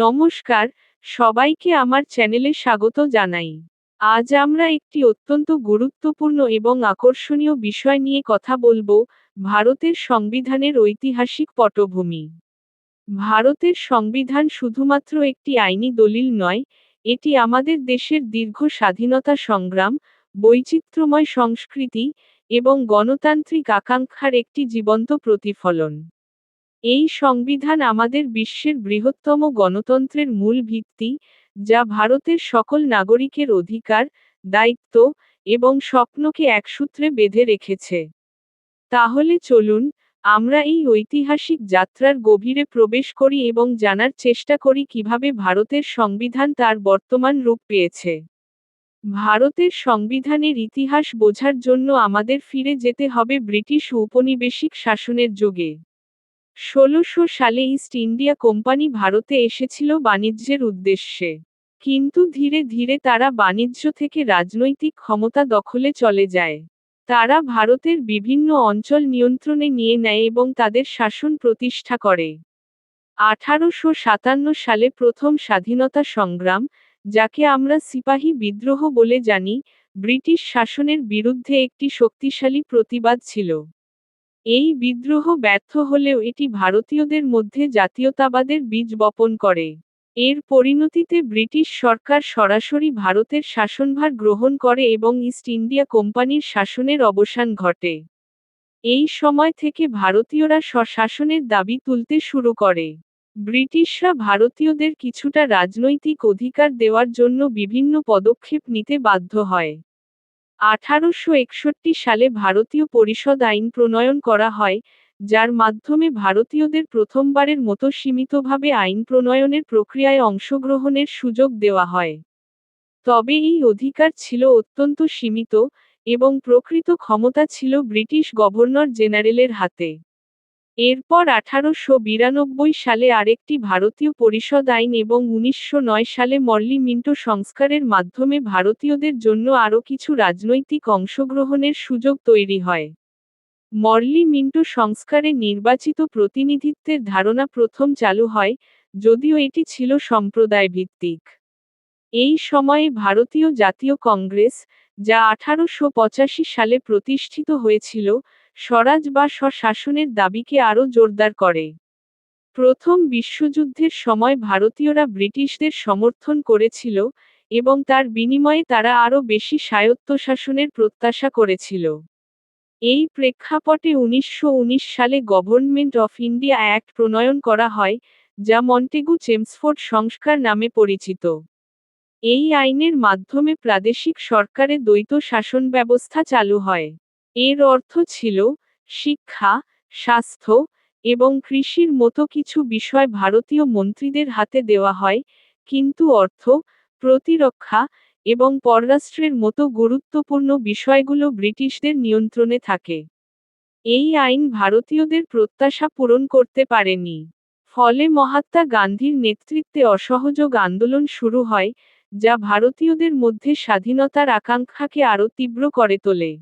নমস্কার, সবাইকে আমার চ্যানেলে স্বাগত জানাই। আজ আমরা একটি অত্যন্ত গুরুত্বপূর্ণ এবং আকর্ষণীয় বিষয় নিয়ে কথা বলব, ভারতের সংবিধানের ঐতিহাসিক পটভূমি। ভারতের সংবিধান শুধুমাত্র একটি আইনি দলিল নয়, এটি আমাদের দেশের দীর্ঘ স্বাধীনতা সংগ্রাম, বৈচিত্র্যময় সংস্কৃতি এবং গণতান্ত্রিক আকাঙ্ক্ষার একটি জীবন্ত প্রতিফলন। এই সংবিধান আমাদের বিশ্বের বৃহত্তম গণতন্ত্রের মূল ভিত্তি, যা ভারতের সকল নাগরিকের অধিকার, দায়িত্ব এবং স্বপ্নকে একসূত্রে বেঁধে রেখেছে। তাহলে চলুন, আমরা এই ঐতিহাসিক যাত্রার গভীরে প্রবেশ করি এবং জানার চেষ্টা করি কীভাবে ভারতের সংবিধান তার বর্তমান রূপ পেয়েছে। ভারতের সংবিধানের ইতিহাস বোঝার জন্য আমাদের ফিরে যেতে হবে ব্রিটিশ উপনিবেশিক শাসনের যুগে। ষোলোশো সালে ইস্ট ইন্ডিয়া কোম্পানি ভারতে এসেছিল বাণিজ্যের উদ্দেশ্যে। কিন্তু ধীরে ধীরে তারা বাণিজ্য থেকে রাজনৈতিক ক্ষমতা দখলে চলে যায়। তারা ভারতের বিভিন্ন অঞ্চল নিয়ন্ত্রণে নিয়ে নেয় এবং তাদের শাসন প্রতিষ্ঠা করে। আঠারোশো সাতান্ন সালে প্রথম স্বাধীনতা সংগ্রাম, যাকে আমরা সিপাহী বিদ্রোহ বলে জানি, ব্রিটিশ শাসনের বিরুদ্ধে একটি শক্তিশালী প্রতিবাদ ছিল। এই বিদ্রোহ ব্যর্থ হলেও এটি ভারতীয়দের মধ্যে জাতীয়তাবাদের বীজ বপন করে। এর পরিণতিতে ব্রিটিশ সরকার সরাসরি ভারতের শাসনভার গ্রহণ করে এবং ইস্ট ইন্ডিয়া কোম্পানির শাসনের অবসান ঘটে। এই সময় থেকে ভারতীয়রা স্বশাসনের দাবি তুলতে শুরু করে। ব্রিটিশরা ভারতীয়দের কিছুটা রাজনৈতিক অধিকার দেওয়ার জন্য বিভিন্ন পদক্ষেপ নিতে বাধ্য হয়। আঠারোশো একষট্টি সালে ভারতীয় পরিষদ আইন প্রণয়ন করা হয়, যার মাধ্যমে ভারতীয়দের প্রথমবারের মতো সীমিতভাবে আইন প্রণয়নের প্রক্রিয়ায় অংশগ্রহণের সুযোগ দেওয়া হয়। তবে এই অধিকার ছিল অত্যন্ত সীমিত এবং প্রকৃত ক্ষমতা ছিল ব্রিটিশ গভর্নর জেনারেলের হাতে। এরপর আঠারোশো বিরানব্বই সালে আরেকটি ভারতীয় পরিষদ আইন এবং উনিশশো নয় সালে মর্লি মিন্টো সংস্কারের মাধ্যমে ভারতীয়দের জন্য আরও কিছু রাজনৈতিক অংশগ্রহণের সুযোগ তৈরি হয়। মর্লি মিন্টো সংস্কারে নির্বাচিত প্রতিনিধিত্বের ধারণা প্রথম চালু হয়, যদিও এটি ছিল সম্প্রদায় ভিত্তিক এই সময়ে ভারতীয় জাতীয় কংগ্রেস, যা আঠারোশো পঁচাশি সালে প্রতিষ্ঠিত হয়েছিল স্বরাজ বা স্বশাসনের দাবিকে আরও জোরদার করে। প্রথম বিশ্বযুদ্ধের সময় ভারতীয়রা ব্রিটিশদের সমর্থন করেছিল এবং তার বিনিময়ে তারা আরও বেশি স্বায়ত্তশাসনের প্রত্যাশা করেছিল। এই প্রেক্ষাপটে উনিশশো উনিশ সালে গভর্নমেন্ট অফ ইন্ডিয়া অ্যাক্ট প্রণয়ন করা হয়, যা মন্টেগু চেমসফোর্ড সংস্কার নামে পরিচিত। এই আইনের মাধ্যমে প্রাদেশিক সরকারে দ্বৈত শাসন ব্যবস্থা চালু হয়। এর অর্থ ছিল শিক্ষা, স্বাস্থ্য এবং কৃষির মতো কিছু বিষয় ভারতীয় মন্ত্রীদের হাতে দেওয়া হয়, কিন্তু অর্থ, প্রতিরক্ষা এবং পররাষ্ট্রের মতো গুরুত্বপূর্ণ বিষয়গুলো ব্রিটিশদের নিয়ন্ত্রণে থাকে। এই আইন ভারতীয়দের প্রত্যাশা পূরণ করতে পারেনি। ফলে মহাত্মা গান্ধীর নেতৃত্বে অসহযোগ আন্দোলন শুরু হয়, যা ভারতীয়দের মধ্যে স্বাধীনতার আকাঙ্ক্ষাকে আরও তীব্র করে তোলে।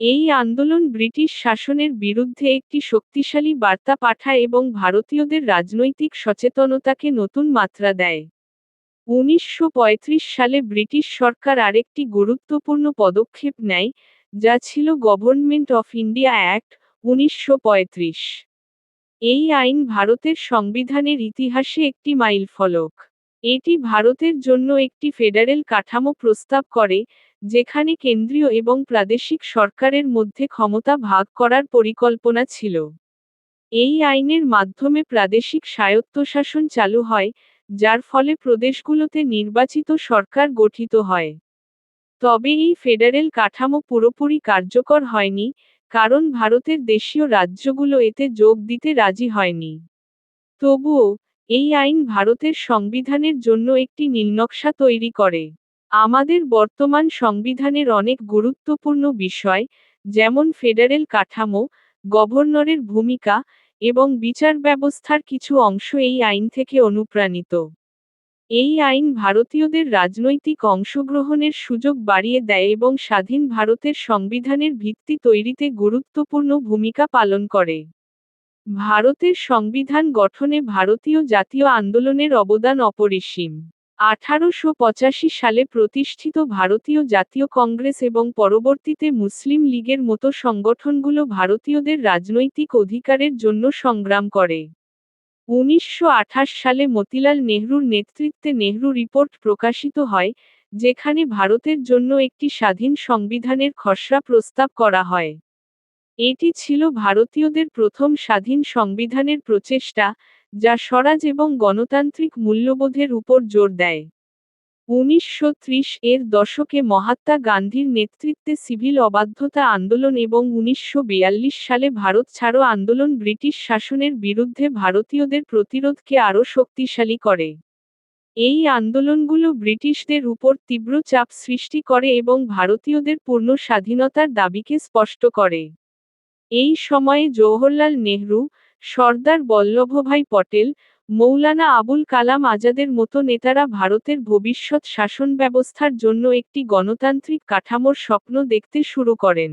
এই আন্দোলন ব্রিটিশ শাসনের বিরুদ্ধে একটি শক্তিশালী বার্তা পাঠায় এবং ভারতীয়দের রাজনৈতিক সচেতনতাকে নতুন মাত্রা দেয়। উনিশশো পঁয়ত্রিশ সালে ব্রিটিশ সরকার আরেকটি গুরুত্বপূর্ণ পদক্ষেপ নেয়, যা ছিল গভর্নমেন্ট অফ ইন্ডিয়া অ্যাক্ট উনিশশো পঁয়ত্রিশ। এই আইন ভারতের সংবিধানের ইতিহাসে একটি মাইলফলক। এটি ভারতের জন্য একটি ফেডারেল কাঠামো প্রস্তাব করে যেখানে কেন্দ্রীয় এবং প্রাদেশিক সরকারের মধ্যে ক্ষমতা ভাগ করার পরিকল্পনা ছিল। এই আইনের মাধ্যমে প্রাদেশিক স্বায়ত্তশাসন চালু হয়, যার ফলে প্রদেশগুলোতে নির্বাচিত সরকার গঠিত হয়। তবে এই ফেডারেল কাঠামো পুরোপুরি কার্যকর হয়নি, কারণ ভারতের দেশীয় রাজ্যগুলো এতে যোগ দিতে রাজি হয়নি। তবুও, এই আইন ভারতের সংবিধানের জন্য একটি নীলনকশা তৈরি করে। আমাদের বর্তমান সংবিধানের অনেক গুরুত্বপূর্ণ বিষয়, যেমন ফেডারেল কাঠামো, গভর্নরের ভূমিকা এবং বিচার ব্যবস্থার কিছু অংশ এই আইন থেকে অনুপ্রাণিত। এই আইন ভারতীয়দের রাজনৈতিক অংশগ্রহণের সুযোগ বাড়িয়ে দেয় এবং স্বাধীন ভারতের সংবিধানের ভিত্তি তৈরিতে গুরুত্বপূর্ণ ভূমিকা পালন করে। ভারতের সংবিধান গঠনে ভারতীয় জাতীয় আন্দোলনের অবদান অপরিসীম। আঠারোশো পঁচাশি সালে প্রতিষ্ঠিত ভারতীয় জাতীয় কংগ্রেস এবং পরবর্তীতে মুসলিম লীগের মতো সংগঠনগুলো ভারতীয়দের রাজনৈতিক অধিকারের জন্য সংগ্রাম করে। উনিশশো আঠাশ সালে মতিলাল নেহরুর নেতৃত্বে নেহরু রিপোর্ট প্রকাশিত হয়, যেখানে ভারতের জন্য একটি স্বাধীন সংবিধানের খসড়া প্রস্তাব করা হয়। এটি ছিল ভারতীয়দের প্রথম স্বাধীন সংবিধানের প্রচেষ্টা যা স্বরাজ এবং গণতান্ত্রিক মূল্যবোধের উপর জোর দেয়। উনিশশো ত্রিশ এর দশকে মহাত্মা গান্ধীর নেতৃত্বে সিভিল অবাধ্যতা আন্দোলন এবং উনিশশো সালে ভারত ছাড়ো আন্দোলন ব্রিটিশ শাসনের বিরুদ্ধে ভারতীয়দের প্রতিরোধকে আরও শক্তিশালী করে। এই আন্দোলনগুলো ব্রিটিশদের উপর তীব্র চাপ সৃষ্টি করে এবং ভারতীয়দের পূর্ণ স্বাধীনতার দাবিকে স্পষ্ট করে। এই সময়ে জওহরলাল নেহরু সর্দার বল্লভভাই পটেল, মৌলানা আবুল কালাম আজাদের মতো নেতারা ভারতের ভবিষ্যৎ শাসন ব্যবস্থার জন্য একটি গণতান্ত্রিক কাঠামোর স্বপ্ন দেখতে শুরু করেন।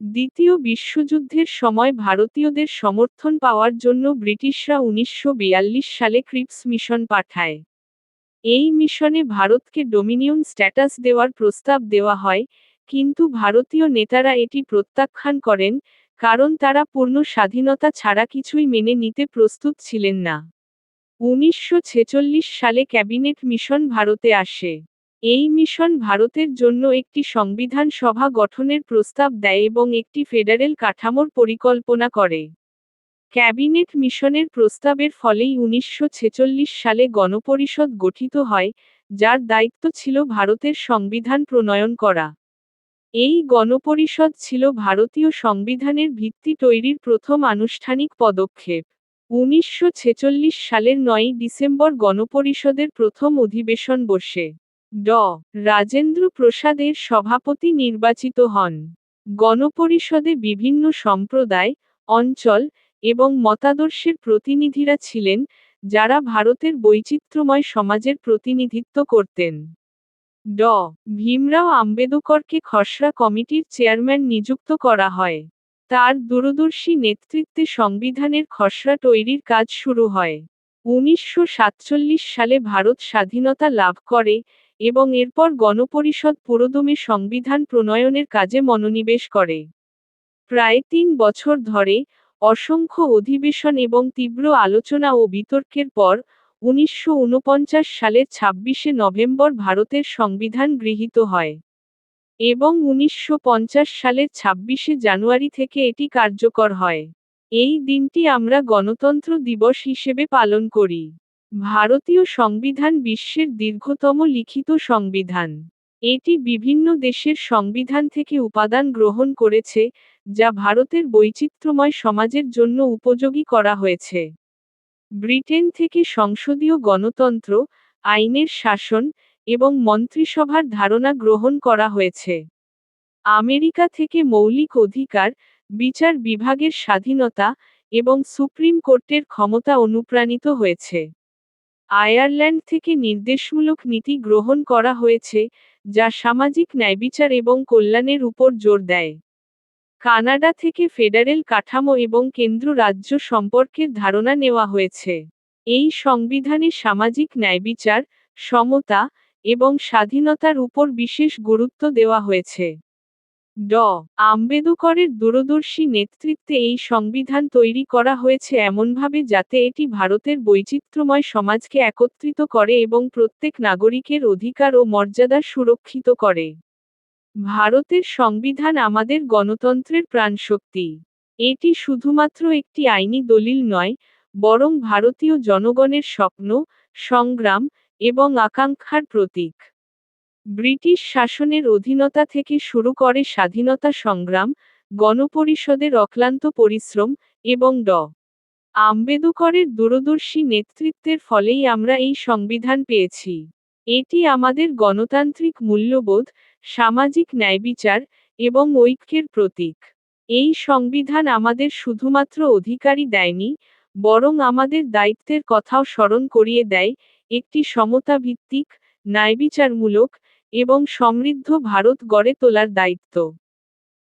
দ্বিতীয় বিশ্বযুদ্ধের সময় ভারতীয়দের সমর্থন পাওয়ার জন্য ব্রিটিশরা উনিশশো বিয়াল্লিশ সালে ক্রিপস মিশন পাঠায়। এই মিশনে ভারতকে ডোমিনিয়ন স্ট্যাটাস দেওয়ার প্রস্তাব দেওয়া হয়, কিন্তু ভারতীয় নেতারা এটি প্রত্যাখ্যান করেন কারণ তারা পূর্ণ স্বাধীনতা ছাড়া কিছুই মেনে নিতে প্রস্তুত ছিলেন না। উনিশশো ছেচল্লিশ সালে ক্যাবিনেট মিশন ভারতে আসে। এই মিশন ভারতের জন্য একটি সংবিধান সভা গঠনের প্রস্তাব দেয় এবং একটি ফেডারেল কাঠামোর পরিকল্পনা করে। ক্যাবিনেট মিশনের প্রস্তাবের ফলেই উনিশশো ছেচল্লিশ সালে গণপরিষদ গঠিত হয়, যার দায়িত্ব ছিল ভারতের সংবিধান প্রণয়ন করা। এই গণপরিষদ ছিল ভারতীয় সংবিধানের ভিত্তি তৈরির প্রথম আনুষ্ঠানিক পদক্ষেপ। উনিশশো ছেচল্লিশ সালের নয়ই ডিসেম্বর গণপরিষদের প্রথম অধিবেশন বসে। ড. রাজেন্দ্র প্রসাদের সভাপতি নির্বাচিত হন। গণপরিষদে বিভিন্ন সম্প্রদায়, অঞ্চল এবং মতাদর্শের প্রতিনিধিরা ছিলেন, যারা ভারতের বৈচিত্র্যময় সমাজের প্রতিনিধিত্ব করতেন। ড. ভীমরাও আম্বেদকরকে খসড়া কমিটির চেয়ারম্যান নিযুক্ত করা হয়। তার দূরদর্শী নেতৃত্বে সংবিধানের খসড়া তৈরির কাজ শুরু হয়। উনিশশো সালে ভারত স্বাধীনতা লাভ করে এবং এরপর গণপরিষদ পুরোদমে সংবিধান প্রণয়নের কাজে মনোনিবেশ করে। প্রায় তিন বছর ধরে অসংখ্য অধিবেশন এবং তীব্র আলোচনা ও বিতর্কের পর উনিশশো ঊনপঞ্চাশ সালের ছাব্বিশে নভেম্বর ভারতের সংবিধান গৃহীত হয় এবং উনিশশো পঞ্চাশ সালের ছাব্বিশে জানুয়ারি থেকে এটি কার্যকর হয়। এই দিনটি আমরা গণতন্ত্র দিবস হিসেবে পালন করি। ভারতীয় সংবিধান বিশ্বের দীর্ঘতম লিখিত সংবিধান। এটি বিভিন্ন দেশের সংবিধান থেকে উপাদান গ্রহণ করেছে, যা ভারতের বৈচিত্র্যময় সমাজের জন্য উপযোগী করা হয়েছে। ব্রিটেন থেকে সংসদীয় গণতন্ত্র, আইনের শাসন এবং মন্ত্রিসভার ধারণা গ্রহণ করা হয়েছে। আমেরিকা থেকে মৌলিক অধিকার, বিচার বিভাগের স্বাধীনতা এবং সুপ্রিম কোর্টের ক্ষমতা অনুপ্রাণিত হয়েছে। আয়ারল্যান্ড থেকে নির্দেশমূলক নীতি গ্রহণ করা হয়েছে, যা সামাজিক ন্যায়বিচার এবং কল্যাণের উপর জোর দেয়। কানাডা থেকে ফেডারেল কাঠামো এবং কেন্দ্র রাজ্য সম্পর্কের ধারণা নেওয়া হয়েছে। এই সংবিধানে সামাজিক ন্যায়বিচার সমতা এবং স্বাধীনতার উপর বিশেষ গুরুত্ব দেওয়া হয়েছে। ড. আম্বেদকরের দূরদর্শী নেতৃত্বে এই সংবিধান তৈরি করা হয়েছে এমনভাবে যাতে এটি ভারতের বৈচিত্র্যময় সমাজকে একত্রিত করে এবং প্রত্যেক নাগরিকের অধিকার ও মর্যাদা সুরক্ষিত করে। ভারতের সংবিধান আমাদের গণতন্ত্রের প্রাণশক্তি। এটি শুধুমাত্র একটি আইনি দলিল নয়, বরং ভারতীয় জনগণের স্বপ্ন, সংগ্রাম এবং আকাঙ্ক্ষার প্রতীক। ব্রিটিশ শাসনের অধীনতা থেকে শুরু করে স্বাধীনতা সংগ্রাম, গণপরিষদের অক্লান্ত পরিশ্রম এবং ড. আম্বেদকরের দূরদর্শী নেতৃত্বের ফলেই আমরা এই সংবিধান পেয়েছি। এটি আমাদের গণতান্ত্রিক মূল্যবোধ সামাজিক ন্যায়বিচার এবং ঐক্যের প্রতীক। এই সংবিধান আমাদের শুধুমাত্র অধিকারই দেয়নি, বরং আমাদের দায়িত্বের কথাও স্মরণ করিয়ে দেয় একটি সমতাভিত্তিক, ন্যায়বিচারমূলক এবং সমৃদ্ধ ভারত গড়ে তোলার দায়িত্ব।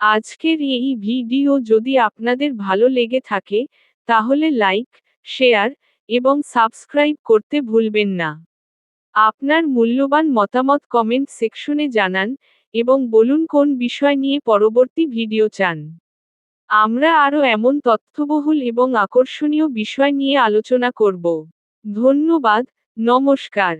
আজকের এই ভিডিও যদি আপনাদের ভালো লেগে থাকে, তাহলে লাইক, শেয়ার এবং সাবস্ক্রাইব করতে ভুলবেন না। আপনার মূল্যবান মতামত কমেন্ট সেকশনে জানান এবং বলুন কোন বিষয় নিয়ে পরবর্তী ভিডিও চান। আমরা আরও এমন তথ্যবহুল এবং আকর্ষণীয় বিষয় নিয়ে আলোচনা করব। ধন্যবাদ, নমস্কার।